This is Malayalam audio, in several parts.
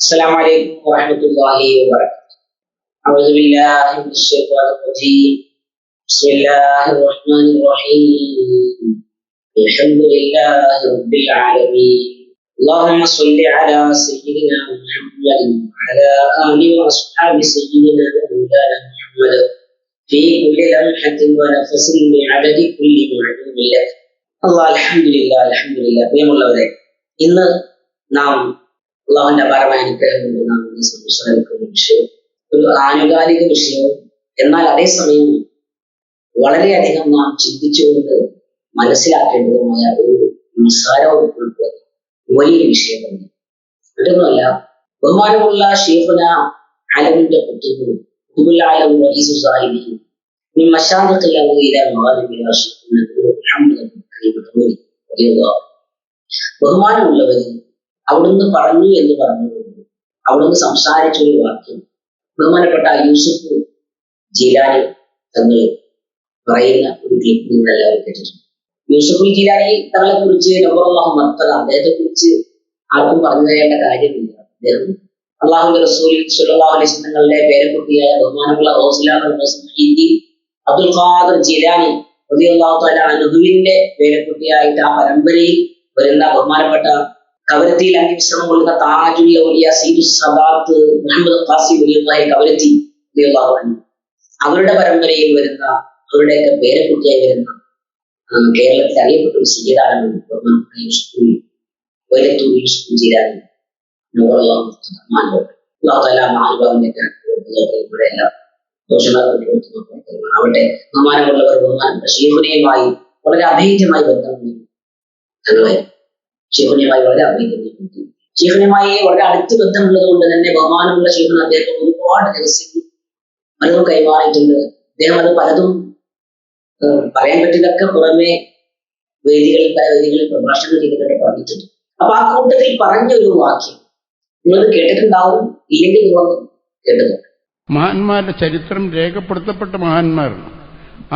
السلام عليكم ورحمة الله وبركاته أعوذ بالله من الشيطان الرجيم بسم الله الرحمن الرحيم الحمد لله رب العالمين اللهم صل على سيدنا محمد وعلى آله وأصحاب سيدنا مولانا محمد في كل لمحة ونفس بعدد كل معلوم لك الله الحمد لله الحمد لله പ്രിയമുള്ളവരെ ഇന്ന് നാം അള്ളാഹുവിന്റെ അപാരമായ അനുഗ്രഹം കൊണ്ട് നാം ഇന്ന് സംസാരിക്കുന്ന വിഷയം ഒരു ആനുകാലിക വിഷയവും എന്നാൽ അതേസമയം വളരെയധികം നാം ചിന്തിച്ചുകൊണ്ട് മനസ്സിലാക്കേണ്ടതുമായ ഒരു നിസ്സാരവും ഉൾപ്പെടുന്ന വലിയ വിഷയമാണ് മറ്റൊന്നുമല്ല ബഹുമാനമുള്ള ഷീഫുന ആലമിന്റെ കുത്തുകളും കുതുബുല്ലാലം റഈസു സാഹിബി من مشارق الأرض إلى مغاربها شيخنا محمد بن كريم الأمير رضي الله عنه. ബഹുമാനമുള്ളവര് അവിടുന്ന് പറഞ്ഞു എന്ന് പറഞ്ഞുകൊണ്ട് അവിടുന്ന് സംസാരിച്ച ഒരു വാക്യം ബഹുമാനപ്പെട്ട യൂസുഫ് ജിലാനി തങ്ങൾ പറയുന്ന ഒരു ക്ലിപ്പ് നിങ്ങൾ എല്ലാവരും കേട്ടിട്ടുണ്ട്. യൂസുഫ് ജിലാനി തങ്ങളെ കുറിച്ച് നബർ മർത്തത അദ്ദേഹത്തെ കുറിച്ച് ആർക്കും പറഞ്ഞു തരേണ്ട കാര്യമില്ല. അദ്ദേഹം അള്ളാഹുന്റെ റസൂൽ സുല്ലാഹു അലൈഹി പേരക്കുട്ടിയായ ബഹുമാനമുള്ള ഹോസ്ലാഹി അബ്ദുൽ ഖാദർ ജിലാനി തആല അൻഹുവിന്റെ പേരക്കുട്ടിയായിട്ട് ആ പരമ്പരയിൽ വരുന്ന ബഹുമാനപ്പെട്ട കവരത്തിയിൽ അന്വേഷണം കൊള്ളുന്ന താജുൽ വലിയ സീദു സദാത്ത് മുഹമ്മദ് ഖാസി വലിയുള്ളാഹി കവരത്തി അവരുടെ പരമ്പരയിൽ വരുന്ന അവരുടെയൊക്കെ പേരക്കുട്ടിയായി വരുന്ന കേരളത്തിൽ അറിയപ്പെട്ട ഒരു സീതാണ് ആവട്ടെ ബഹുമാനമുള്ളവർ ബഹുമാനം ഷീഫുനയുമായി വളരെ അഭേദ്യമായി ബന്ധമുള്ള ഷീഫുനയുമായി വളരെ അഭേദ്യമായി ബന്ധം ഷീഫുനയുമായി വളരെ അടുത്ത് ബന്ധമുള്ളത് കൊണ്ട് തന്നെ ബഹുമാനമുള്ള ഷീഫുന അദ്ദേഹം ഒരുപാട് രഹസ്യങ്ങൾ പലതും കൈമാറിയിട്ടുണ്ട്. അദ്ദേഹം അത് പലതും പറയാൻ പറ്റിയതൊക്കെ പുറമെ വേദികളിൽ പല വേദികളിൽ പ്രഭാഷണം ചെയ്തിട്ട് പറഞ്ഞിട്ടുണ്ട്. അപ്പൊ ആ കൂട്ടത്തിൽ പറഞ്ഞ ഒരു വാക്യം നിങ്ങളത് കേട്ടിട്ടുണ്ടാവും ഇല്ലെങ്കിൽ നിങ്ങൾ കേട്ടിട്ടുണ്ട് മഹാന്മാരുടെ ചരിത്രം രേഖപ്പെടുത്തപ്പെട്ട മഹാന്മാരാണ്.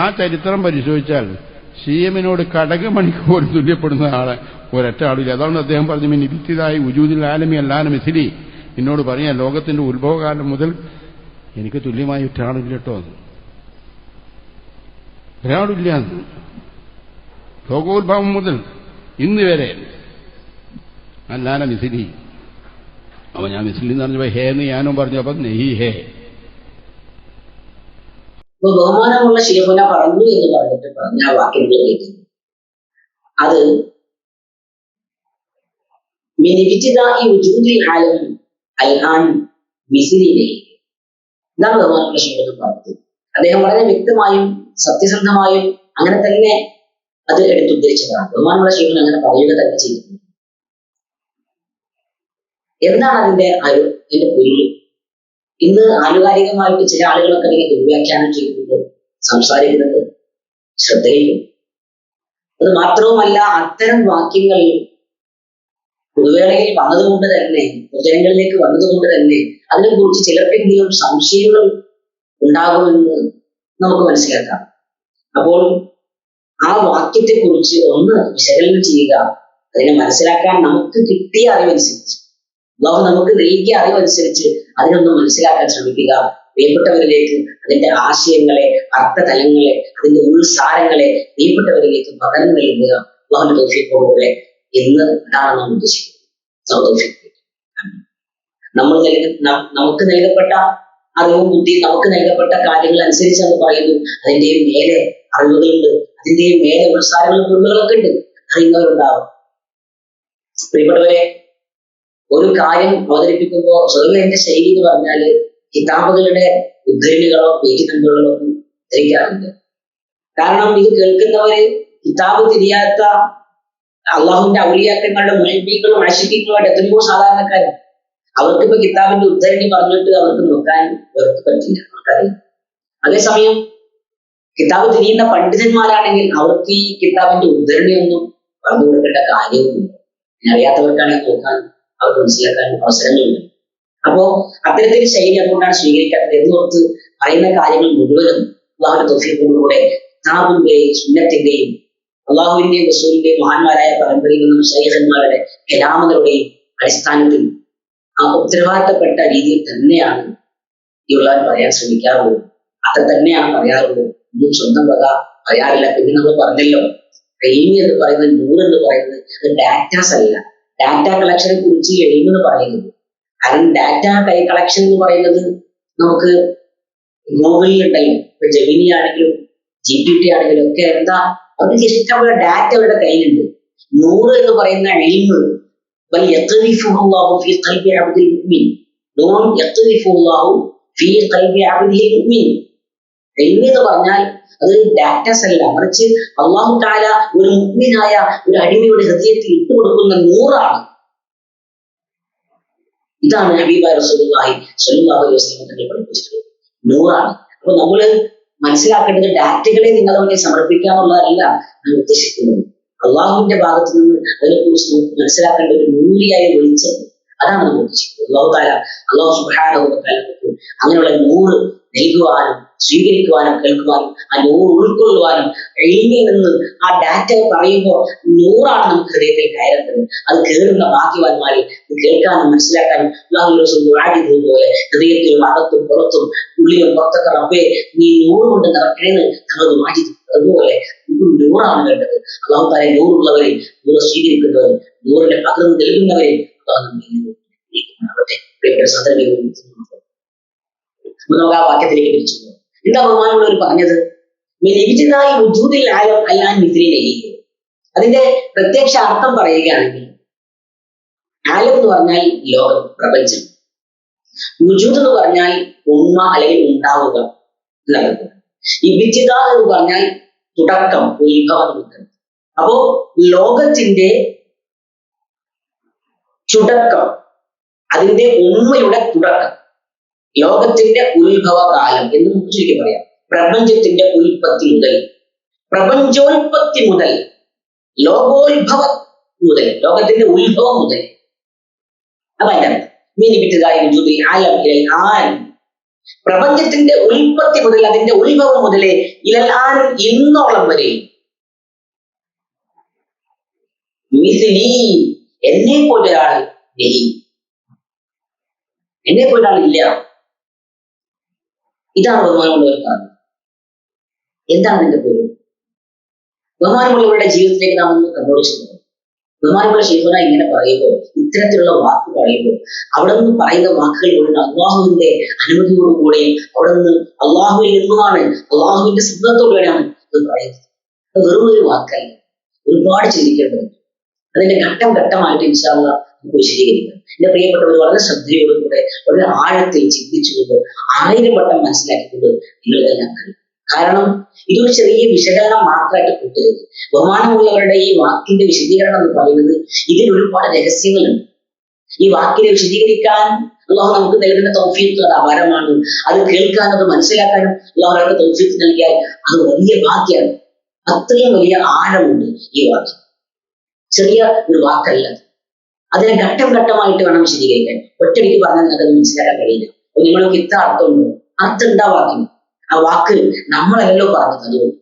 ആ ചരിത്രം പരിശോധിച്ചാൽ സി എമ്മിനോട് കടകമണിക്ക് പോലും തുല്യപ്പെടുന്ന ആളെ ഒരൊറ്റ ആളില്ല. അതാണ് അദ്ദേഹം പറഞ്ഞു മിനി വിത്തിതായി ഉജൂദിൽ ആലമി അല്ലാലും മിസിലി എന്നോട് പറയാം ലോകത്തിന്റെ ഉത്ഭവകാലം മുതൽ എനിക്ക് തുല്യമായി ഒറ്റാളില്ല കേട്ടോ അത്. ഒരാളില്ല. ലോകോത്ഭവം മുതൽ ഇന്ന് വരെ അല്ലാന മിസിലി അപ്പൊ ഞാൻ മിസിലി എന്ന് പറഞ്ഞപ്പോ ഹേ എന്ന് ഞാനും പറഞ്ഞു അപ്പൊ നെഹി ഹേ. അപ്പൊ ബഹുമാനമുള്ള ശിവന പറഞ്ഞു എന്ന് പറഞ്ഞിട്ട് പറഞ്ഞ ആ വാക്യങ്ങൾ കേട്ടു. അത് ഇതാണ് ബഹുമാനമുള്ള ശിവന പറഞ്ഞത് അദ്ദേഹം വളരെ വ്യക്തമായും സത്യസന്ധമായും അങ്ങനെ തന്നെ അത് എടുത്തുദ്ദേശിച്ചതാണ് ബഹുമാനമുള്ള ശിവൻ അങ്ങനെ പറയുക തന്നെ ചെയ്തിട്ടുണ്ട്. എന്താണ് അതിന്റെ അരു അതിന്റെ പൊരുൾ ഇന്ന് ആനുകാലികമായിട്ട് ചില ആളുകളൊക്കെ ഇങ്ങനെ ദുർവ്യാഖ്യാനം ചെയ്യുന്നത് സംസാരിക്കുന്നത് ശ്രദ്ധയിലും അത് മാത്രവുമല്ല അത്തരം വാക്യങ്ങൾ പൊതുവേളയിൽ വന്നതുകൊണ്ട് തന്നെ പൊതുജനങ്ങളിലേക്ക് വന്നതുകൊണ്ട് തന്നെ അതിനെക്കുറിച്ച് ചിലർക്കെങ്കിലും സംശയങ്ങൾ ഉണ്ടാകുമെന്ന് നമുക്ക് മനസ്സിലാക്കാം. അപ്പോൾ ആ വാക്യത്തെ കുറിച്ച് ഒന്ന് വിശകലനം ചെയ്യുക അതിനെ മനസ്സിലാക്കാൻ നമുക്ക് കിട്ടിയ അറിവനുസരിച്ച് അള്ളാഹു നമുക്ക് നൽകിയ അറിവനുസരിച്ച് അതിനൊന്ന് മനസ്സിലാക്കാൻ ശ്രമിക്കുക. പ്രിയപ്പെട്ടവരിലേക്ക് അതിന്റെ ആശയങ്ങളെ അർത്ഥതലങ്ങളെ അതിന്റെ ഉൾസാരങ്ങളെ പ്രിയപ്പെട്ടവരിലേക്ക് പകർന്നു നൽകുക. അള്ളാഹുന്റെ തോഫിക്കോടുകളെ എന്ന് അതാണ് നാം ഉദ്ദേശിക്കുന്നത്. നമ്മൾ നൽക ന- നമുക്ക് നൽകപ്പെട്ട അറിവും ബുദ്ധിയും നമുക്ക് നൽകപ്പെട്ട കാര്യങ്ങൾ അനുസരിച്ച് അത് പറയുന്നു. അതിന്റെയും മേലെ അറിവുകളുണ്ട്. അതിന്റെയും മേലെ ഉത്സാരങ്ങളും പൊരുളുകളൊക്കെ ഉണ്ട്. അറിയുന്നവരുണ്ടാവും. പ്രിയപ്പെട്ടവരെ ഒരു കാര്യം അവതരിപ്പിക്കുമ്പോൾ എന്റെ ശൈലി എന്ന് പറഞ്ഞാൽ കിതാബുകളുടെ ഉദ്ധരണികളോ പേജ് നമ്പറുകളോ ഒന്നും ധരിക്കാറില്ല. കാരണം ഇത് കേൾക്കുന്നവര് കിതാബ് തിരിയാത്ത അള്ളാഹുവിന്റെ ഔലിയാക്കന്മാരുടെ മുഹിബീങ്ങളും അഷിബീങ്ങളുമായിട്ട് എത്രയോ സാധാരണക്കാരും. അവർക്കിപ്പോ കിതാബിന്റെ ഉദ്ധരണി പറഞ്ഞിട്ട് അവർക്ക് നോക്കാൻ അവർക്ക് പറ്റില്ല അവർക്കറിയാം അതേസമയം കിതാബ് തിരിയുന്ന പണ്ഡിതന്മാരാണെങ്കിൽ അവർക്ക് ഈ കിതാബിന്റെ ഉദ്ധരണിയൊന്നും പറഞ്ഞു കൊടുക്കേണ്ട കാര്യമൊന്നും അറിയാത്തവർക്കാണെങ്കിൽ നോക്കാൻ അവർക്ക് മനസ്സിലാക്കാൻ അവസരങ്ങളുണ്ട്. അപ്പോ അത്തരത്തിൽ ശൈലി അതുകൊണ്ടാണ് സ്വീകരിക്കാത്തത്. എന്നോർത്ത് പറയുന്ന കാര്യങ്ങൾ മുഴുവനും അള്ളാഹുന്റെ തൊഫീഖോടുകൂടെ കിതാബിന്റെയും സുന്നത്തിന്റെയും അള്ളാഹുവിന്റെയും റസൂലിന്റെയും മഹാന്മാരായ പരമ്പരയിൽ നിന്നും ശൈഖന്മാരുടെ കലാമകളുടെയും അടിസ്ഥാനത്തിൽ ആ ഉത്തരവാദിത്തപ്പെട്ട രീതിയിൽ തന്നെയാണ് ഉള്ളവർ പറയാൻ ശ്രമിക്കാറുള്ളൂ അത്ര തന്നെയാണ് പറയാറുള്ളൂ ഒന്നും സ്വന്തം വക പറയാറില്ല. പിന്നെ നമ്മൾ പറഞ്ഞല്ലോ റെയിമി എന്ന് പറയുന്നത് നൂറ് എന്ന് പറയുന്നത് അത് ഡാറ്റാസ് അല്ല. ഡാറ്റ കളക്ഷൻ കുറിച്ച് എയിം പറയുന്നത് കാരണം ഡാറ്റ കൈ കളക്ഷൻ എന്ന് പറയുന്നത് നമുക്ക് ഗൂഗിളിൽ ഉണ്ടല്ലോ. ഇപ്പൊ ജെമിനി ആണെങ്കിലും ജി പി ടി ആണെങ്കിലും ഒക്കെ എന്താ? അവർക്ക് ഇഷ്ടമുള്ള ഡാറ്റ അവരുടെ കയ്യിലുണ്ട്. നൂറ് എന്ന് പറയുന്ന എയിം بل എൽമി എന്ന് പറഞ്ഞാൽ അതൊരു ഡാറ്റസ് അല്ല. മറിച്ച് അള്ളാഹു താല ഒരു മുഅ്മിനായ ഒരു അടിമയുടെ ഹൃദയത്തിൽ ഇട്ടുകൊടുക്കുന്ന നൂറാണ്. ഇതാണ് ഹബീബ റസൂലുമായി സല്ലാഹു വസ്ലം തന്നെ പഠിപ്പിച്ചത്. നൂറാണ്. അപ്പൊ നമ്മൾ മനസ്സിലാക്കേണ്ടത് ഡാറ്റകളെ നിങ്ങൾ അവനെ സമർപ്പിക്കാന്നുള്ളതല്ല ഞാൻ ഉദ്ദേശിക്കുന്നത്. അള്ളാഹുവിന്റെ ഭാഗത്ത് നിന്ന് അതിനെക്കുറിച്ച് നമുക്ക് മനസ്സിലാക്കേണ്ട ഒരു നൂലിയായ വെളിച്ചം അതാണ് നമ്മൾ ഉദ്ദേശിക്കുന്നത്. അള്ളാഹു താല അള്ളാഹു സുഹാന അങ്ങനെയുള്ള നൂറ് നൽകുവാനും സ്വീകരിക്കുവാനും കേൾക്കുവാനും ആ നൂറ് ഉൾക്കൊള്ളുവാനും എഴുതി നിന്ന് ആ ഡാറ്റ പറയുമ്പോൾ നൂറാണ് നമുക്ക് ഹൃദയത്തിൽ കയറുന്നത് അത് കേറുന്ന ഭാഗ്യവാന്മാരെ ഇത് കേൾക്കാനും മനസ്സിലാക്കാനും അള്ളാഹു പോലെ ഹൃദയത്തിലും അകത്തും പുറത്തും ഉള്ളിലും പുറത്തൊക്കെ റബ്ബേ നീ നൂറ് കൊണ്ട് നിറക്കണേന്ന് ഞങ്ങൾ മാറ്റി അതുപോലെ നൂറാണ് വേണ്ടത്. അള്ളാഹു താരെ നൂറുള്ളവരെ നൂറ് സ്വീകരിക്കുന്നവരും നൂറിന്റെ പകർന്ന് നൽകുന്നവരെ സന്ദർഭങ്ങൾ നമുക്ക് ആ വാക്യത്തിലേക്ക് തിരിച്ചു പോകാം. എന്താ ബഹുമാനമുള്ളവർ പറഞ്ഞത് ആലം അല്ലാൻ മിത്രിയിലേക്ക് അതിന്റെ പ്രത്യക്ഷ അർത്ഥം പറയുകയാണെങ്കിൽ ആലം എന്ന് പറഞ്ഞാൽ ലോകം പ്രപഞ്ചം. വുജൂദ് എന്ന് പറഞ്ഞാൽ ഉമ്മ അല്ലെങ്കിൽ ഉണ്ടാവുക എന്നുള്ളത് ഇബിജിത എന്ന് പറഞ്ഞാൽ തുടക്കം ഉത്ഭവം അപ്പോ ലോകത്തിന്റെ തുടക്കം അതിന്റെ ഉമ്മയുടെ തുടക്കം. ലോകത്തിന്റെ ഉത്ഭവകാലം എന്ന് ചുരുക്കി പറയാം. പ്രപഞ്ചത്തിന്റെ ഉൽപ്പത്തി മുതൽ. പ്രപഞ്ചോൽപത്തി മുതൽ. ലോകോത്ഭവ മുതൽ. ലോകത്തിന്റെ ഉത്ഭവം മുതൽ. അപ്പൊ മീനി മീനിപ്പിച്ചതായി പ്രപഞ്ചത്തിന്റെ ഉൽപ്പത്തി മുതൽ അതിന്റെ ഉത്ഭവം മുതലേ ഇലൽ ആൻ ഇന്നോളം വരെ. എന്നെ പോലൊരാൾ എന്നെ പോലൊരാൾ ഇല്ല. ഇതാണ് ബഹുമാനമുള്ളവർ പറഞ്ഞത് എന്താണ് എന്റെ പേര്? ബഹുമാനമുള്ളവരുടെ ജീവിതത്തിലേക്ക് നാം ഒന്ന് കണ്ണോടിച്ചു ബഹുമാനമുള്ള ശൈഖുന ഇങ്ങനെ പറയുമ്പോൾ ഇത്തരത്തിലുള്ള വാക്ക് പറയുമ്പോൾ അവിടെ നിന്ന് പറയുന്ന വാക്കുകൾ കൊണ്ട് അള്ളാഹുവിന്റെ അനുമതിയോടുകൂടെ അവിടെ നിന്ന് അള്ളാഹുവിൽ നിന്നുമാണ് അള്ളാഹുവിന്റെ സിദ്ധത്തോടെയാണ് ഇത് പറയുന്നത്. വെറും ഒരു വാക്കല്ല. ഒരുപാട് ചിന്തിക്കേണ്ടതുണ്ട്. അതിന്റെ ഘട്ടം ഘട്ടമായിട്ട് ഇൻഷാല്ല നമുക്ക് വിശദീകരിക്കാം എന്റെ പ്രിയപ്പെട്ടവർ വളരെ ശ്രദ്ധയോടുകൂടെ വളരെ ആഴത്തിൽ ചിന്തിച്ചുകൊണ്ട് ആയിരം വട്ടം മനസ്സിലാക്കിക്കൊണ്ട് നിങ്ങൾ ഇതെല്ലാം കഴിയും. കാരണം ഇതൊരു ചെറിയ വിശകലനം മാത്രമായിട്ട് കൂട്ടരുത്. ബഹുമാനമുള്ളവരുടെ ഈ വാക്കിന്റെ വിശദീകരണം എന്ന് പറയുന്നത് ഇതിൽ ഒരുപാട് രഹസ്യങ്ങളുണ്ട്. ഈ വാക്കിനെ വിശദീകരിക്കാൻ അള്ളാഹു നമുക്ക് നൽകുന്ന തൗഫീഖ് അത് അപാരമാണ് അത് കേൾക്കാനും അത് മനസ്സിലാക്കാനും അള്ളാഹു തൗഫീത്ത് തൗഫീഖ് നൽകിയാൽ അത് വലിയ ഭാഗ്യമാണ്. അത്രയും വലിയ ആഴമുണ്ട് ഈ വാക്യം ചെറിയ ഒരു വാക്കല്ല അതിനെ ഘട്ടം ഘട്ടമായിട്ട് വേണം വിശദീകരിക്കാൻ. ഒറ്റടിക്ക് പറഞ്ഞാൽ നിങ്ങൾക്ക് അത് മനസ്സിലാക്കാൻ കഴിയില്ല. അപ്പൊ നിങ്ങൾക്ക് ഇത്ര അർത്ഥമുണ്ടോ? അർത്ഥം വാക്യം ആ വാക്ക് നമ്മളല്ലല്ലോ പറഞ്ഞത് അതുകൊണ്ട്.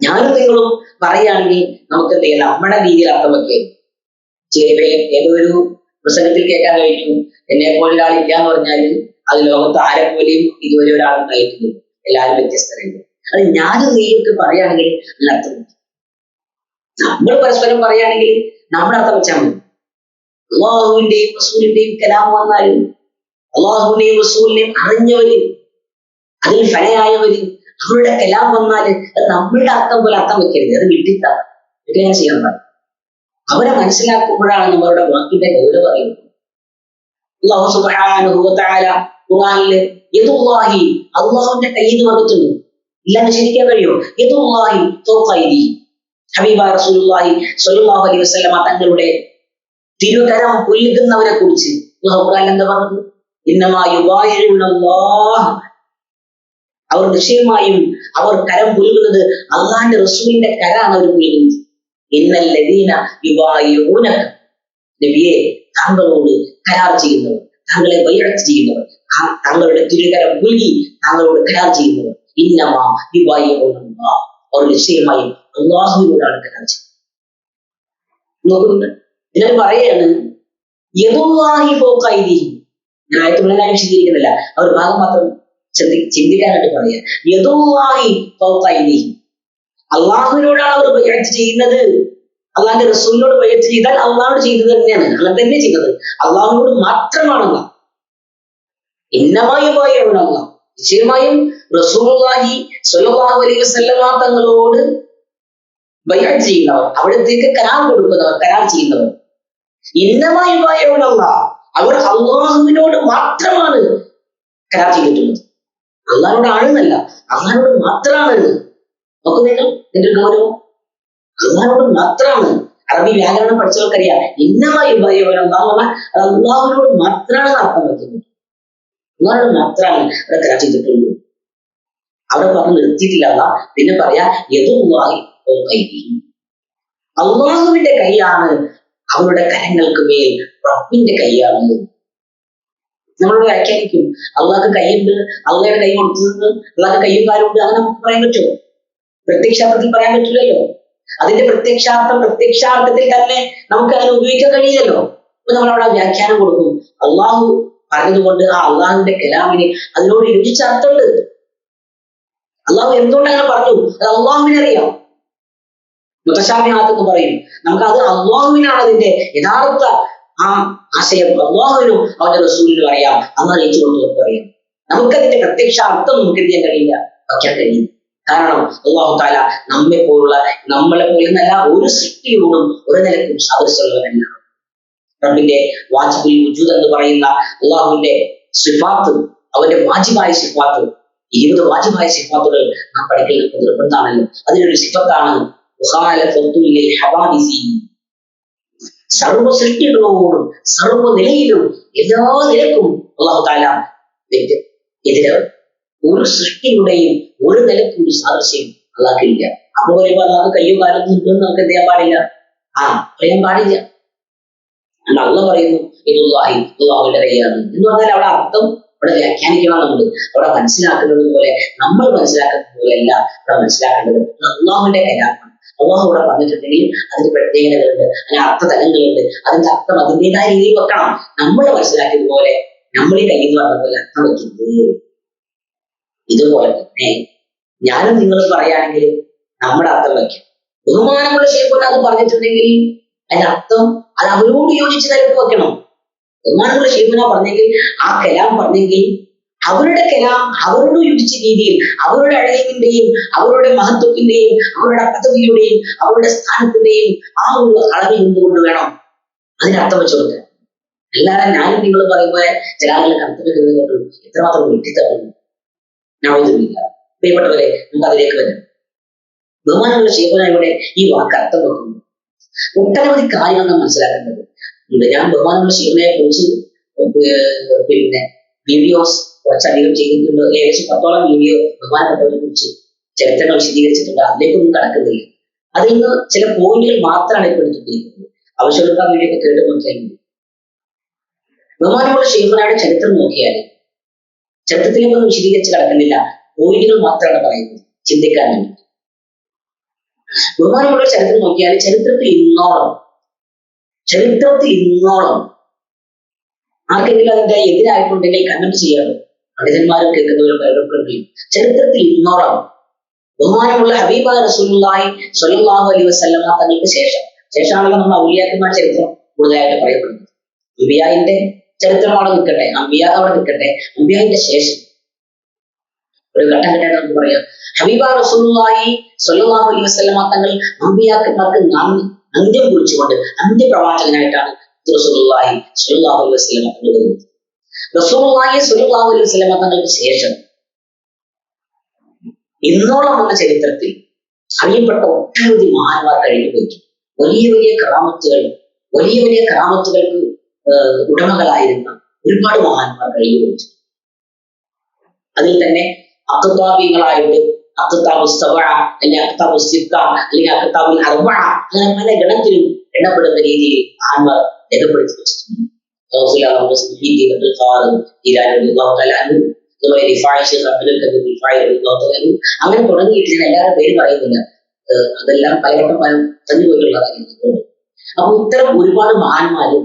ഞാനും നിങ്ങളും പറയുകയാണെങ്കിൽ നമുക്ക് എന്ത് ചെയ്യാം? നമ്മുടെ രീതിയിൽ അർത്ഥം വെക്കുക. ഏതോ ഒരു പ്രസംഗത്തിൽ കേൾക്കാൻ കഴിഞ്ഞു എന്നെ പോലെ ഒരാൾ ഇല്ല എന്ന് പറഞ്ഞാൽ അത് ലോകത്ത് ആരെ പോലെയും ഇതുവരെ ഒരാളുണ്ടായിട്ടില്ല എല്ലാവരും വ്യത്യസ്തരായിരുന്നു അത് ഞാനും നീയൊക്കെ പറയുകയാണെങ്കിൽ അതിന് അർത്ഥം നമ്മൾ പരസ്പരം പറയുകയാണെങ്കിൽ നമ്മുടെ അർത്ഥം വെച്ചാൽ മതി. അള്ളാഹുവിന്റെയും റസൂലിന്റെയും കലാം വന്നാലും അള്ളാഹുവിനെയും റസൂലിനെയും അറിഞ്ഞവര് അതിൽ ഫലയായവര് അവരുടെ കലാം വന്നാൽ അത് നമ്മളുടെ അർത്ഥം പോലെ അർത്ഥം വെക്കരുത്. അത് വിട്ടിത്താണ് ഇതൊക്കെ ചെയ്യണം അവരെ മനസ്സിലാക്കുമ്പോഴാണ് നമ്മളുടെ വാക്കിന്റെ ഗൗരവം അറിയുന്നത്. അള്ളാഹുവിന്റെ കയ്യിൽ നിന്ന് വന്നിട്ടുണ്ട്. ഇല്ലാന്ന് ശരിക്കാൻ കഴിയോ യദുല്ലാഹി ഫൗഖ ഹബീബ റസൂലുള്ളാഹി സ്വല്ലല്ലാഹു അലൈഹി വസല്ലമ തങ്ങളുടെ തിരുകരം പുല്ലുകുന്നവരെ കുറിച്ച് എന്താ അവർ നിശ്ചയമായും അവർ കരം പുൽകുന്നത് അള്ളാന്റെ റസൂലിന്റെ കരാണ് അവർ പുൽകുന്നത് ഇന്നല്ലദീന യുബായിഊനക. നബിയെ താങ്കളോട് കരാർ ചെയ്യുന്നവർ താങ്കളെ ബൈഅത്ത് ചെയ്യുന്നവർ താങ്കളുടെ തിരുകരം പുൽകി താങ്കളോട് കരാർ ചെയ്യുന്നവർ ഇന്നമാ യുബായിഊനല്ലാഹ് അവർ നിശ്ചയമായും അള്ളാഹുവിനോടാണ് കരാർ ചെയ്യുന്നത്. നോക്കുന്നുണ്ട് ഇതിനെ പറയാണ് യഹോവാഹി പോക്കായിരിക്കും ഞാൻ ആയിരത്തി തൊള്ളായിരം വിശദീകരിക്കുന്നില്ല ഒരു ഭാഗം മാത്രം ചിന്തി ചിന്തിക്കാനായിട്ട് പറയാ യഥോവാഹി പോക്കായിരിക്കും അള്ളാഹുവിനോടാണ് അവർ ബയ്യത്ത് ചെയ്യുന്നത്. അള്ളാഹിന്റെ റസൂലിനോട് ബയ്യത്ത് ചെയ്താൽ അള്ളാഹോട് ചെയ്തത് തന്നെയാണ്. അങ്ങനെ തന്നെ ചെയ്തത് അള്ളാഹുവിനോട് മാത്രമാണ് അള്ളാഹ്. ഇന്നമായി പോയവൻ അള്ളാഹ് നിശ്ചയമായും റസൂലുള്ളാഹി സ്വല്ലല്ലാഹു അലൈഹി വസല്ലമ തങ്ങളോട് ബയ്യത്ത് ചെയ്യുന്നവർ അവിടത്തേക്ക് കരാർ കൊടുക്കുന്നവർ കരാർ ചെയ്യുന്നവർ. ഇന്നമായി പോയവൻ അള്ളാഹ് അവർ അള്ളാഹുവിനോട് മാത്രമാണ് കരാർ ചെയ്തിട്ടുള്ളത്. അള്ളാഹിനോടാണെന്നല്ല അള്ളാഹിനോട് മാത്രമാണ്. നോക്കൂ നിങ്ങൾ എന്റെ ഗൗരവം. അള്ളാഹിനോട് മാത്രമാണ്. അറബി വ്യാകരണം പഠിച്ചവർക്കറിയാം ഇന്നമായി അത് അള്ളാഹുവിനോട് മാത്രമാണ് അർത്ഥം വയ്ക്കുന്നത് അള്ളാഹിനോട് മാത്രമാണ് അവിടെ കരാർ ചെയ്തിട്ടുള്ളൂ അവിടെ പറഞ്ഞ് നിർത്തിയിട്ടില്ല പിന്നെ പറയാ ഫൗഖൈദിഹിം. അള്ളാഹുവിന്റെ കൈയാണ് അവരുടെ കരങ്ങൾക്ക് മേൽ റബ്ബിന്റെ കൈയാണെന്ന് നമ്മളോട് വ്യാഖ്യാനിക്കും അള്ളാഹ് കൈയുണ്ട് അള്ളയുടെ കൈ കൊടുത്തത് അള്ളാഹ് കയ്യും കാലുണ്ട് അങ്ങനെ നമുക്ക് പറയാൻ പറ്റുമോ പ്രത്യക്ഷാർത്ഥത്തിൽ പറയാൻ പറ്റില്ലല്ലോ. അതിന്റെ പ്രത്യക്ഷാർത്ഥം പ്രത്യക്ഷാർത്ഥത്തിൽ തന്നെ നമുക്ക് അതിനെ ഉപയോഗിക്കാൻ കഴിയില്ലല്ലോ. അപ്പൊ നമ്മൾ അവിടെ വ്യാഖ്യാനം കൊടുക്കും. അള്ളാഹു പറഞ്ഞതുകൊണ്ട് ആ അള്ളാഹുവിന്റെ കലാമിന് അതിനോട് യോജിച്ച അർത്ഥമുണ്ട് അള്ളാഹു എന്തുകൊണ്ട് അങ്ങനെ പറഞ്ഞു? അത് അള്ളാഹുവിനെ അറിയാം മുത്തശാമിനാത്തെന്ന് പറയും. നമുക്ക് അത് അള്ളാഹുവിനാണ് അതിന്റെ യഥാർത്ഥ ആ ആശയം. അള്ളാഹുവിനും അവന്റെ റസൂലിനും അറിയാം. അന്ന് അറിയിച്ചു കൊണ്ട് നമുക്ക് അറിയാം നമുക്കതിന്റെ പ്രത്യക്ഷ അർത്ഥം നമുക്ക് എന്ത് ചെയ്യാൻ കഴിയില്ല? വയ്ക്കാൻ കഴിയും കാരണം അള്ളാഹു താല നമ്മെ പോലുള്ള നമ്മളെ പോലെന്നല്ല ഒരു സൃഷ്ടിയോടും ഒരു നിലക്കും സാദൃശ്യമുള്ളവരല്ല. റബ്ബിന്റെ വാജിബുൽ വുജൂദ് എന്ന് പറയുന്ന അള്ളാഹുവിന്റെ സിഫാത്ത് അവന്റെ വാജിബായ സിഫാത്ത് ഇരുപത് വാജിബായ സിഫാത്തുകൾ നാം പഠിക്കൽ നിർബന്ധമാണല്ലോ. അതിനൊരു സിഫത്താണ് സർവ സൃഷ്ടികളോടും സർവ നിലയിലും എല്ലാ നിലക്കും അള്ളാഹു താല ഒരു സൃഷ്ടിയുടെയും ഒരു നിലക്കും ഒരു സാദൃശ്യം അള്ളാഹ്ക്കില്ല അപ്പൊ പറയുമ്പോൾ അള്ളാഹ് കയ്യോ കാലം നമുക്ക് എന്ത് ചെയ്യാൻ പാടില്ല? ആ പറയാൻ പാടില്ല. അള്ള പറയുന്നു ഇതുള്ളാഹി അള്ളാഹുവിന്റെ കൈയാണ്. എന്ന് പറഞ്ഞാൽ അവിടെ അർത്ഥം അവിടെ വ്യാഖ്യാനിക്കണം നമ്മൾ അവിടെ മനസ്സിലാക്കുന്നത് പോലെ നമ്മൾ മനസ്സിലാക്കുന്നത് പോലെയല്ല അവിടെ മനസ്സിലാക്കേണ്ടത് അള്ളാഹുവിന്റെ കൈയാണ്. അള്ളാഹു ഇവിടെ പറഞ്ഞിട്ടുണ്ടെങ്കിൽ അതിന് പ്രത്യേകതകളുണ്ട് അതിന് അർത്ഥതലങ്ങളുണ്ട് അതിന്റെ അർത്ഥം അതിന്റെതായ രീതിയിൽ വെക്കണം. നമ്മൾ മനസ്സിലാക്കിയത് പോലെ നമ്മൾ ഈ കയ്യിൽ നിന്ന് പറഞ്ഞ പോലെ അർത്ഥം വെക്കുന്നത് ഇതുപോലെ തന്നെ ഞാനും നിങ്ങൾ പറയുകയാണെങ്കിൽ നമ്മുടെ അർത്ഥം വയ്ക്കും. ബഹുമാനമുള്ള ശേഖരം അത് പറഞ്ഞിട്ടുണ്ടെങ്കിൽ അതിന്റെ അർത്ഥം അത് അവരോട് യോജിച്ച് വെക്കണം. ബഹുമാനമുള്ള ശേഖന പറഞ്ഞെങ്കിൽ ആ കലാം പറഞ്ഞെങ്കിൽ അവരുടെ കലാം അവരോട് യോജിച്ച രീതിയിൽ അവരുടെ അഴകിന്റെയും അവരുടെ മഹത്വത്തിന്റെയും അവരുടെ പദവിയുടെയും അവരുടെ സ്ഥാനത്തിന്റെയും ആ ഒരു അളവിൽ നിന്നുകൊണ്ട് വേണം? അതിനർത്ഥം വെച്ചു കൊടുക്കാൻ അല്ലാതെ ഞാനും നിങ്ങൾ പറയുമ്പോൾ ചില ആളുകൾ അർത്ഥം വെക്കുന്നത് എത്രമാത്രം വെട്ടിത്തപ്പെടുന്നു നവോദില്ല പ്രിയപ്പെട്ടവരെ നമുക്ക് അതിലേക്ക് വരാം. ബഹുമാനമുള്ള ശേഖനായുടെ ഈ വാക്ക് അർത്ഥം വെക്കുന്നു. ഒട്ടനവധി കാര്യങ്ങൾ നാം മനസ്സിലാക്കേണ്ടത് ഞാൻ ബഹുമാനമുള്ള ശേഖനയെ കുറിച്ച് പിന്നെ വീഡിയോസ് കുറച്ചധികം ചെയ്തിട്ടുണ്ട്. ഏകദേശം പത്തോളം വീഡിയോ ബഹുമാനപ്പെട്ടവരെ കുറിച്ച് ചരിത്രങ്ങൾ വിശദീകരിച്ചിട്ടുണ്ട്. അതിലേക്കൊന്നും കടക്കുന്നില്ല. അതിൽ നിന്ന് ചില പോയിന്റുകൾ മാത്രമാണ് ഇപ്പോൾ എടുത്തിരിക്കുന്നത് ആവശ്യമുള്ള വീഡിയോ ഒക്കെ കേട്ട് മതി ബഹുമാനമുള്ള ശേഖനയുടെ ചരിത്രം നോക്കിയാൽ ചരിത്രത്തിലേക്കൊന്നും വിശദീകരിച്ച് കടക്കുന്നില്ല. പോയിന്റുകൾ മാത്രമാണ് പറയുന്നത്. ചിന്തിക്കാൻ വേണ്ടി. ബഹുമാനമുള്ള ചരിത്രം നോക്കിയാൽ ചരിത്രത്തിൽ ഇന്നോളം ചരിത്രത്തിൽ ഇന്നോളം ആർക്കെങ്കിലും അതിന്റെ എതിരായിട്ടുണ്ടെങ്കിൽ കമന്റ് ചെയ്യണം പണ്ഡിതന്മാരും കേൾക്കുന്നവരും പ്രകൃതി ചരിത്രത്തിൽ ഇന്നോളം ബഹുമാനമുള്ള ഹബീബ റസൂലുള്ളാഹി സ്വല്ലല്ലാഹു അലൈഹി വസല്ലമ തങ്ങൾക്ക് ശേഷം ശേഷമാണല്ലോ നമ്മൾ ഔലിയാക്കന്മാർ ചരിത്രം കൂടുതലായിട്ട് പറയപ്പെടുന്നത്. അമ്പിയായിന്റെ ചരിത്രം അവിടെ നിൽക്കട്ടെ? അമ്പിയ അവിടെ നിൽക്കട്ടെ? അമ്പിയായിന്റെ ശേഷം. ഒരു ഘട്ടം ഘട്ടം നമുക്ക് പറയാം. ഹബീബ റസൂലുള്ളാഹി സ്വല്ലല്ലാഹു അലൈഹി വസല്ലമ തങ്ങൾ അമ്പിയാക്കന്മാർക്ക് അന്ത്യം കുറിച്ചുകൊണ്ട് അന്ത്യപ്രവാചകനായിട്ടാണ് റസൂലുള്ളാഹി സ്വല്ലല്ലാഹു അലൈഹി വസല്ലമ തങ്ങൾ വരുന്നത്. റസൂലുള്ളാഹി സ്വല്ലല്ലാഹു അലൈഹി തങ്ങൾക്ക് ശേഷം ഇന്നോളം വന്ന ചരിത്രത്തിൽ അറിയപ്പെട്ട ഒട്ടനവധി മഹാന്മാർ കഴിഞ്ഞു പോയി. വലിയ വലിയ ക്രാമത്തുകൾ വലിയ വലിയ ക്രാമത്തുകൾക്ക് ഉടമകളായിരുന്ന ഒരുപാട് മഹാന്മാർ കഴിഞ്ഞു പോയി. അതിൽ തന്നെ അക്താബികളായിട്ട് അക്താബ് അല്ലെങ്കിൽ അക്താബ് അല്ലെങ്കിൽ അക്താബുൽ അർവ അങ്ങനെ പല ഗണത്തിലും എണ്ണപ്പെടുന്ന രീതിയിൽ മഹാന്മാർ രേഖപ്പെടുത്തി വെച്ചിട്ടുണ്ട്. ഗൗസുൽ ആലം മുസ്ലിം അബ്ദുൽ ഖാദർ ജീലാനി റളിയല്ലാഹു തആല അൻഹു അതുപോലെ റിഫായി ശൈഖ് അബ്ദുൽ കബീർ റിഫായി റളിയല്ലാഹു തആല അൻഹു അങ്ങനെ തുടങ്ങിയിട്ട് എല്ലാവരും പേര് പറയുന്നില്ല അതെല്ലാം പലവട്ടം പല തന്നു പോയിട്ടുള്ള കാര്യങ്ങൾ അപ്പൊ ഇത്തരം ഒരുപാട് മഹാന്മാരും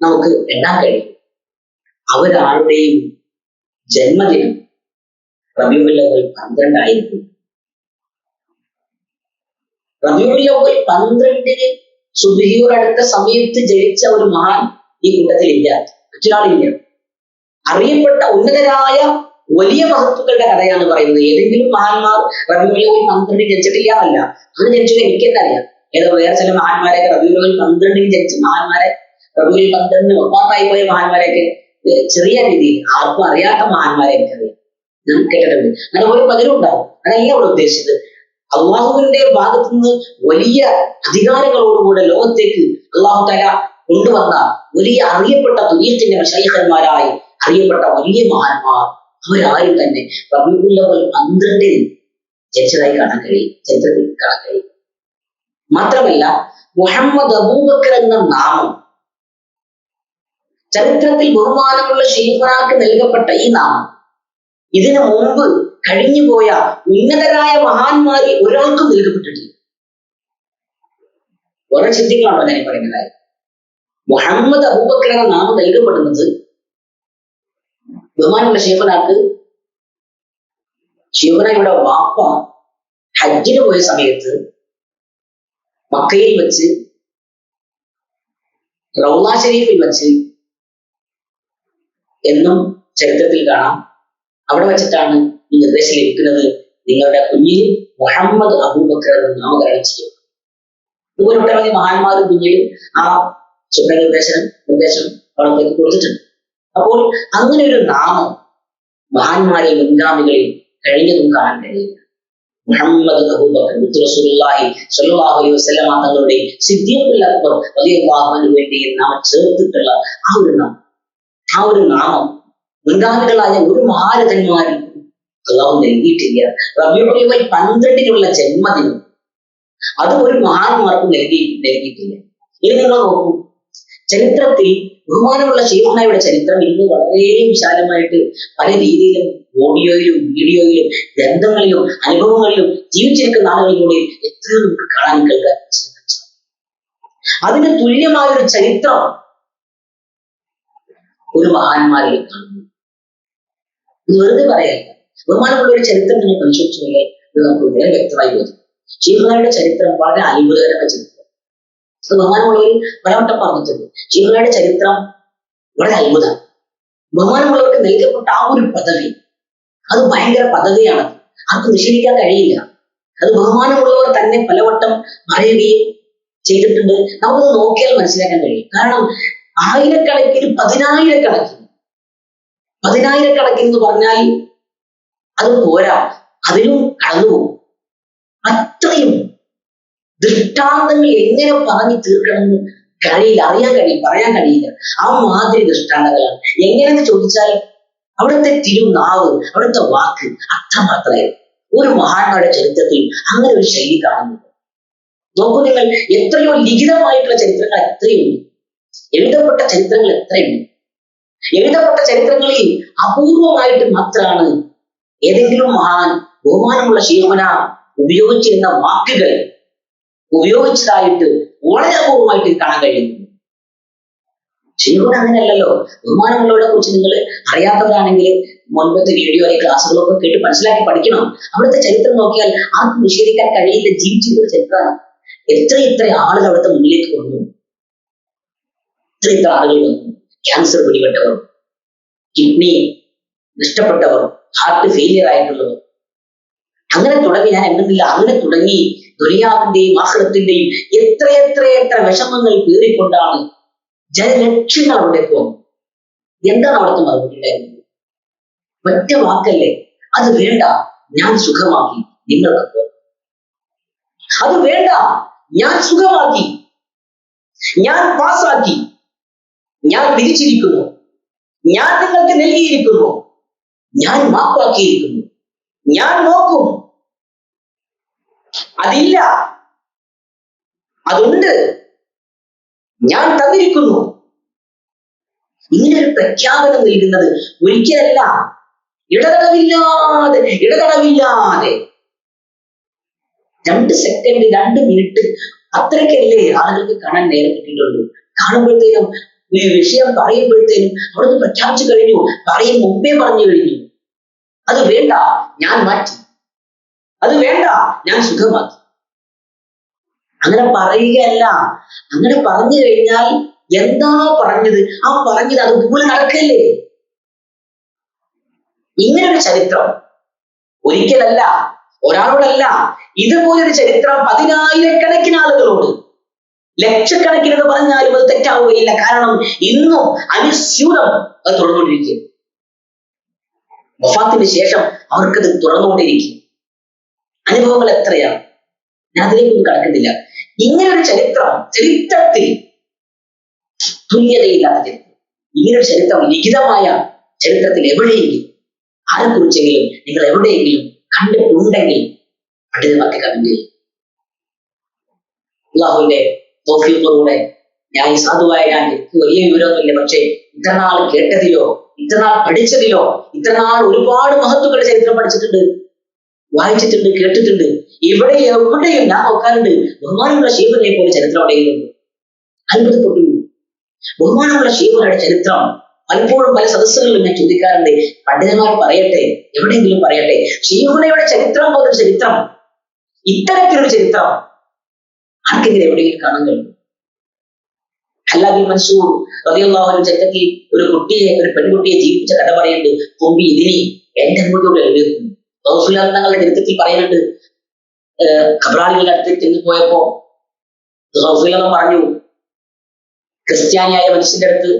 നമുക്ക് എണ്ണാൻ കഴിയും അവരാരുടെയും ജന്മദിനം റബിയുല്ലവൽ പന്ത്രണ്ടായിരുന്നു റബിയുല്ലവൽ പന്ത്രണ്ടിന് സുബിഹിയോടടുത്ത സമയത്ത് ജനിച്ച ഒരു മഹാൻ ഈ കൂട്ടത്തിലില്ല. മറ്റൊരാളില്ല. അറിയപ്പെട്ട ഉന്നതരായ വലിയ മഹത്തുക്കളുടെ കഥയാണ് പറയുന്നത്. ഏതെങ്കിലും മഹാന്മാർ റബിയുല്ലവൽ പന്ത്രണ്ടിൽ ജനിച്ചിട്ടില്ല എന്നല്ല അത് ജനിച്ചത് എനിക്കെന്നറിയാം. ഏതോ വേറെ ചില മഹാന്മാരെ റബിയുല്ലവൽ പന്ത്രണ്ടിൽ ജനിച്ച മഹാന്മാരെ റബിയുൽ പന്ത്രണ്ടിന് ഒപ്പാത്തായി പോയ മഹാന്മാരെയൊക്കെ ചെറിയ രീതിയിൽ ആർക്കും അറിയാത്ത മഹാന്മാരെ എനിക്കറിയാം. ഞാൻ കേട്ടിട്ടുണ്ട്. അങ്ങനെ ഒരു പലരും ഉണ്ടാവും. അതല്ല ഇവിടെ ഉദ്ദേശിച്ചത്. അള്ളാഹുവിന്റെ ഭാഗത്തു നിന്ന് വലിയ അധികാരങ്ങളോടുകൂടെ ലോകത്തേക്ക് അള്ളാഹു തല കൊണ്ടുവന്ന വലിയ അറിയപ്പെട്ട തുല്യത്തിന്റെ മഷൈഹന്മാരായി അറിയപ്പെട്ട വലിയ മഹാന്മാർ അവരാരും തന്നെ റബീബുല്ലവൽ പന്ത്രണ്ടിൽ ജനിച്ചതായി കാണാൻ കഴിയും ചരിത്രത്തിൽ കാണാൻ കഴിയും. മാത്രമല്ല മുഹമ്മദ് അബൂബക്കർ എന്ന നാമം ചരിത്രത്തിൽ ബഹുമാനമുള്ള ഷെയ്ഖുനാക്ക് നൽകപ്പെട്ട ഈ നാമം ഇതിനു മുമ്പ് കഴിഞ്ഞുപോയ ഉന്നതരായ മഹാന്മാരിൽ ഒരാൾക്കും നൽകപ്പെട്ടിട്ടില്ല. ഓരോ ചിന്തകളാണോ ഞാൻ ഈ പറയുന്ന കാര്യം മുഹമ്മദ് അബൂബക്കർ എന്ന നാമം നൽകപ്പെടുന്നത് ബഹുമാനുള്ള ശിവനാക്ക് ശിവനായുടെ വാപ്പ ഹജ്ജിന് പോയ സമയത്ത് മക്കയിൽ വെച്ച് റൗള ഷരീഫിൽ വെച്ച് എന്നും ചരിത്രത്തിൽ കാണാം. അവിടെ വെച്ചിട്ടാണ് ഈ നിർദ്ദേശം ലഭിക്കുന്നത്. നിങ്ങളുടെ കുഞ്ഞിൽ മുഹമ്മദ് അബൂബക്കർ എന്ന് നാമകരണം ചെയ്യും അതുപോലെ ഒട്ടനവധി മഹാന്മാരും കുഞ്ഞിൽ ആ സ്വപ്ന നിർദ്ദേശം നിർദ്ദേശം അവിടത്തേക്ക് കൊടുത്തിട്ടുണ്ട്. അപ്പോൾ അങ്ങനെ ഒരു നാമം മഹാന്മാരെയും മുൻഗാമികളിൽ കഴിഞ്ഞതും കാണാൻ കഴിയില്ല. മുഹമ്മദ് തങ്ങളുടെ അൻഹു വേണ്ടി നാം ചേർത്തിട്ടുള്ള ആ ഒരു നാമം. ആ ഒരു നാമം മുൻഗാമികളായ ഒരു മഹാരഥന്മാരും അള്ളാഹു നൽകിയിട്ടില്ല. റബിയുൽ പന്ത്രണ്ടിനുള്ള ജന്മദിനം അത് ഒരു മഹാന്മാർക്കും നൽകി നൽകിയിട്ടില്ല. ഇനി നിങ്ങൾ നോക്കൂ. ചരിത്രത്തിൽ ബഹുമാനമുള്ള ഷെയ്ഖുനായുടെ ചരിത്രം ഇന്ന് വളരെ വിശാലമായിട്ട് പല രീതിയിലും ഓഡിയോയിലും വീഡിയോയിലും ഗ്രന്ഥങ്ങളിലും അനുഭവങ്ങളിലും ജീവിച്ചിരിക്കുന്ന ആളുകളിലൂടെ എത്രയോ നമുക്ക് കാണാൻ കേൾക്കാൻ. അതിന് തുല്യമായ ഒരു ചരിത്രം ഒരു മഹാന്മാരിൽ കാണുന്നു വെറുതെ പറയല്ല. ബഹുമാനമുള്ള ഒരു ചരിത്രം നിങ്ങൾ പരിശോധിച്ചു കഴിഞ്ഞാൽ നമുക്ക് വളരെ വ്യക്തമായി വരും ഷീഫുനായുടെ ചരിത്രം വളരെ അത്ഭുതകരമായ ചരിത്രം. അത് ബഹുമാനമുള്ളവർ പലവട്ടം പറഞ്ഞിട്ടുണ്ട്. ഷീഫുനായുടെ ചരിത്രം വളരെ അത്ഭുതം ബഹുമാനമുള്ളവർക്ക് നൽകപ്പെട്ട ആ ഒരു പദവി അത് ഭയങ്കര പദവിയാണ്. അത് നിഷേധിക്കാൻ കഴിയില്ല. അത് ബഹുമാനമുള്ളവർ തന്നെ പലവട്ടം പറയുകയും ചെയ്തിട്ടുണ്ട്. നമുക്കത് നോക്കിയാൽ മനസ്സിലാക്കാൻ കഴിയും. കാരണം ആയിരക്കണക്കിന് പതിനായിരക്കണക്കിന് പതിനായിരക്കണക്കിന് എന്ന് പറഞ്ഞാൽ അത് പോരാ. അതിലും കടന്നുപോകും. അത്രയും ദൃഷ്ടാന്തങ്ങൾ എങ്ങനെ പറഞ്ഞു തീർക്കണമെന്ന് കഴിയില്ല അറിയാൻ കഴിയും പറയാൻ കഴിയില്ല. ആ മാതിരി ദൃഷ്ടാന്തങ്ങളാണ്. എങ്ങനെയെന്ന് ചോദിച്ചാൽ അവിടുത്തെ തിരുനാവ് അവിടുത്തെ വാക്ക് അത്രമാത്രമേ ഒരു മഹാന്മാരുടെ ചരിത്രത്തിൽ അങ്ങനെ ഒരു ശൈലി കാണുന്നുണ്ട് നോക്കൂ നിങ്ങൾ എത്രയോ ലിഖിതമായിട്ടുള്ള ചരിത്രങ്ങൾ എത്രയുണ്ട് എഴുതപ്പെട്ട ചരിത്രങ്ങൾ എത്രയുണ്ട് എഴുതപ്പെട്ട ചരിത്രങ്ങളിൽ അപൂർവമായിട്ട് മാത്രമാണ് ഏതെങ്കിലും മഹാൻ ബഹുമാനമുള്ള ശീമന ഉപയോഗിച്ചിരുന്ന വാക്കുകൾ ഉപയോഗിച്ചതായിട്ട് വളരെ അപൂർവമായിട്ട് കാണാൻ കഴിയുന്നു ശീമന അങ്ങനെയല്ലല്ലോ. ബഹുമാനമുള്ളവരെ കുറിച്ച് നിങ്ങൾ അറിയാത്തവരാണെങ്കിൽ മുൻപത്തെ വീഡിയോ അല്ലെങ്കിൽ ക്ലാസ്സുകളൊക്കെ കേട്ട് മനസ്സിലാക്കി പഠിക്കണം. അവിടുത്തെ ചരിത്രം നോക്കിയാൽ ആർക്കും നിഷേധിക്കാൻ കഴിയില്ല. ജീവിച്ചിരുന്ന ചരിത്രമാണ്. എത്ര ഇത്ര ആളുകൾ അവിടുത്തെ മുന്നിലേക്ക് വന്നു. ഇത്ര ഇത്ര ആളുകൾ വന്നു. ക്യാൻസർ പിടിപെട്ടവർ കിഡ്നി നഷ്ടപ്പെട്ടവർ ഹാർട്ട് ഫെയിലിയർ ആയിട്ടുള്ളവർ. അങ്ങനെ തുടങ്ങി ഞാൻ എണ്ണുന്നില്ല അങ്ങനെ തുടങ്ങി ദുനിയാവിന്റെയും ആഹ്ലത്തിന്റെയും എത്ര എത്ര എത്ര വിഷമങ്ങൾ പേറിക്കൊണ്ടാണ് ജനലക്ഷങ്ങൾ അവിടെ പോകും എന്താണ് അവിടുത്തെ മറുപടി ഒറ്റ വാക്കല്ലേ? അത് വേണ്ട ഞാൻ സുഖമാക്കി നിങ്ങൾക്ക് അത് വേണ്ട ഞാൻ സുഖമാക്കി. ഞാൻ പാസാക്കി. ഞാൻ പിരിച്ചിരിക്കുന്നു ഞാൻ നിങ്ങൾക്ക് നൽകിയിരിക്കുന്നു. ഞാൻ മാപ്പാക്കിയിരിക്കുന്നു. ഞാൻ നോക്കും. അതില്ല. അതുണ്ട്. ഞാൻ തന്നിരിക്കുന്നു. ഇങ്ങനെ ഒരു പ്രഖ്യാപനം നൽകുന്നത് ഒരിക്കലല്ല. ഇടതടവില്ലാതെ ഇടതടവില്ലാതെ. രണ്ട് സെക്കൻഡ് രണ്ട് മിനിറ്റ് അത്രയ്ക്കല്ലേ ആളുകൾക്ക് കാണാൻ നേരം കിട്ടിയിട്ടുള്ളൂ. കാണുമ്പോഴത്തേനും ഈ വിഷയം പറയുമ്പോഴത്തേനും അവിടുന്ന് പ്രഖ്യാപിച്ചു കഴിഞ്ഞു. പറയും മുമ്പേ പറഞ്ഞു കഴിഞ്ഞു. അത് വേണ്ട. ഞാൻ മാറ്റി. അത് വേണ്ട ഞാൻ സുഖമാക്കി. അങ്ങനെ പറയുകയല്ല. അങ്ങനെ പറഞ്ഞു കഴിഞ്ഞാൽ എന്താ പറഞ്ഞത്? ആ പറഞ്ഞത് അതുപോലെ നടക്കല്ലേ? ഇങ്ങനൊരു ചരിത്രം ഒരിക്കലല്ല ഒരാളോടല്ല. ഇതുപോലൊരു ചരിത്രം പതിനായിരക്കണക്കിന് ആളുകളോട് ലക്ഷക്കണക്കിന് എന്ന് പറഞ്ഞാലും അത് തെറ്റാവുകയില്ല. കാരണം ഇന്നും അനുസ്യൂതം അത് തുറന്നുകൊണ്ടിരിക്കും ശേഷം അവർക്കത് തുറന്നുകൊണ്ടിരിക്കും അനുഭവങ്ങൾ എത്രയാണ്? ഞാൻ അതിലേക്കൊന്നും കടക്കുന്നില്ല. ഇങ്ങനെ ഒരു ചരിത്രം ചരിത്രത്തിൽ തുല്യതയില്ലാത്ത ചരിത്രം. ഇങ്ങനൊരു ചരിത്രം ലിഖിതമായ ചരിത്രത്തിൽ എവിടെയെങ്കിലും ആരെക്കുറിച്ചെങ്കിലും നിങ്ങൾ എവിടെയെങ്കിലും കണ്ടിട്ടുണ്ടെങ്കിൽ പണ്ഡിതമാക്കി കമന്റ് ചെയ്യും. അള്ളാഹുവിന്റെ തോഫീഖിലൂടെ ഞാൻ ഈ സാധുവായ ഞാൻ എനിക്ക് വലിയ വിവരമൊന്നുമില്ല. പക്ഷേ ഇത്രനാൾ കേട്ടതിലോ ഇത്രനാൾ പഠിച്ചതിലോ ഇത്രനാൾ ഒരുപാട് മഹത്വങ്ങളുടെ ചരിത്രം പഠിച്ചിട്ടുണ്ട്. വായിച്ചിട്ടുണ്ട് കേട്ടിട്ടുണ്ട്. ഇവിടെ എവിടെയും ഞാൻ നോക്കാറുണ്ട്. ബഹുമാനമുള്ള ശീവനെ പോലെ ചരിത്രം അടയുന്നുണ്ട് അത്ഭുതപ്പെട്ടു. ബഹുമാനമുള്ള ശീവനയുടെ ചരിത്രം പലപ്പോഴും പല സദസ്സുകളിലും ഞാൻ ചോദിക്കാറുണ്ട്. പണ്ഡിതന്മാർ പറയട്ടെ എവിടെയെങ്കിലും പറയട്ടെ. ശീവനയുടെ ചരിത്രം പോലെ ചരിത്രം. ഇത്തരത്തിലൊരു ചരിത്രം ആർക്കെങ്കിലും എവിടെയെങ്കിലും കാണാൻ കഴിയും അല്ലാബിൻ മൻസൂർ അൻഹു ചരിത്രത്തിൽ ഒരു കുട്ടിയെ ഒരു പെൺകുട്ടിയെ ജീവിച്ച കഥ പറയുന്നുണ്ട് കൊമ്പി ഇതിനി എന്റെ അങ്ങോട്ടുള്ള എഴുതുന്നു തങ്ങളുടെ ചരിത്രത്തിൽ പറയുന്നുണ്ട് ഖബറാളികളുടെ അടുത്ത് ചെന്ന് പോയപ്പോ റൗഫുലം പറഞ്ഞു. ക്രിസ്ത്യാനിയായ മനുഷ്യന്റെ അടുത്ത്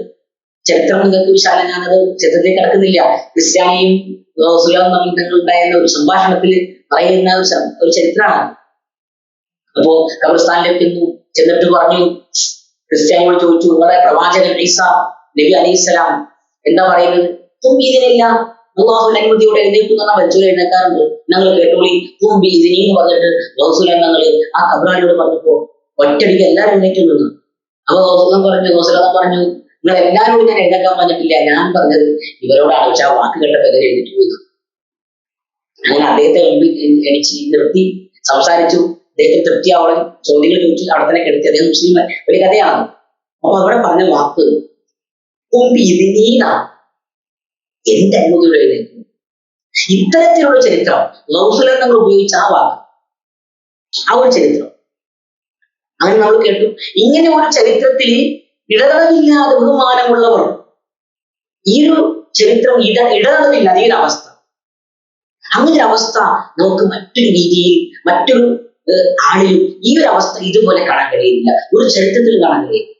ചരിത്രം നിങ്ങൾക്ക് വിശാല ഞാനത് ചരിത്രത്തിൽ കിടക്കുന്നില്ല. ക്രിസ്ത്യാനിയും റൗഫുലം തമ്മിൽ തങ്ങളുണ്ടായിരുന്ന ഒരു സംഭാഷണത്തിൽ പറയുന്ന ഒരു ചരിത്രമാണ്. അപ്പോ ഖബർസ്ഥാനിലേക്ക് ചെന്നു ചെന്നിട്ട് പറഞ്ഞു ക്രിസ്ത്യാനിയോട് ചോദിച്ചു നിങ്ങളെ പ്രവാചകൻ ഈസ നബി അലൈഹിസ്സലാം എന്താ പറയുന്നത്? ഇതിനില്ല അള്ളാഹുവിന്റെ അനുമതിയോടെ എഴുന്നേൽക്കുന്ന മരിച്ചു എഴുന്നേക്കാറുണ്ട് ഞങ്ങൾ കേട്ടോളി തുമ്പി ഇതിനി എന്ന് പറഞ്ഞിട്ട് ഗൗസുലം ഞങ്ങൾ ആ കബറാളിയോട് പറഞ്ഞപ്പോ ഒറ്റടിക്ക് എല്ലാവരും എഴുന്നേറ്റ് നിന്നു. അപ്പൊ ഗൗസുലം പറഞ്ഞു ഗൗസുലം പറഞ്ഞു നിങ്ങൾ എല്ലാവരോടും ഞാൻ എഴുന്നേക്കാൻ പറഞ്ഞിട്ടില്ല. ഞാൻ പറഞ്ഞത് ഇവരോടാണ്. പക്ഷെ ആ വാക്ക് കേട്ടപ്പോ എതിരെ എഴുന്നേറ്റ് പോയി. അങ്ങനെ അദ്ദേഹത്തെ എണിച്ച് നിർത്തി സംസാരിച്ചു. അദ്ദേഹത്തിന് തൃപ്തിയാവണം ചോദ്യങ്ങൾ ചോദിച്ചു അവിടെ തന്നെ കിടത്തി. അദ്ദേഹം മുസ്ലിം ഒരു കഥയാണ്. അപ്പൊ അവിടെ പറഞ്ഞ വാക്ക് തുമ്പി ഇതിനീന എന്റെ അനുമതിയുടെ ഇത്തരത്തിലുള്ള ചരിത്രം ലൗസുലൻ നമ്മൾ ഉപയോഗിച്ച ആ വാക്ക്. ആ ഒരു ചരിത്രം. അങ്ങനെ നമ്മൾ കേട്ടു. ഇങ്ങനെ ഒരു ചരിത്രത്തിൽ ഇടതടവില്ലാതെ ബഹുമാനമുള്ളവർ ഈ ഒരു ചരിത്രം ഇട ഇടതടവില്ലാതെ ഈ ഒരു അവസ്ഥ. അങ്ങനെ ഒരു അവസ്ഥ നമുക്ക് മറ്റൊരു രീതിയിൽ മറ്റൊരു ആളിലും ഈ ഒരു അവസ്ഥ ഇതുപോലെ കാണാൻ കഴിയുന്നില്ല. ഒരു ചരിത്രത്തിൽ കാണാൻ കഴിയും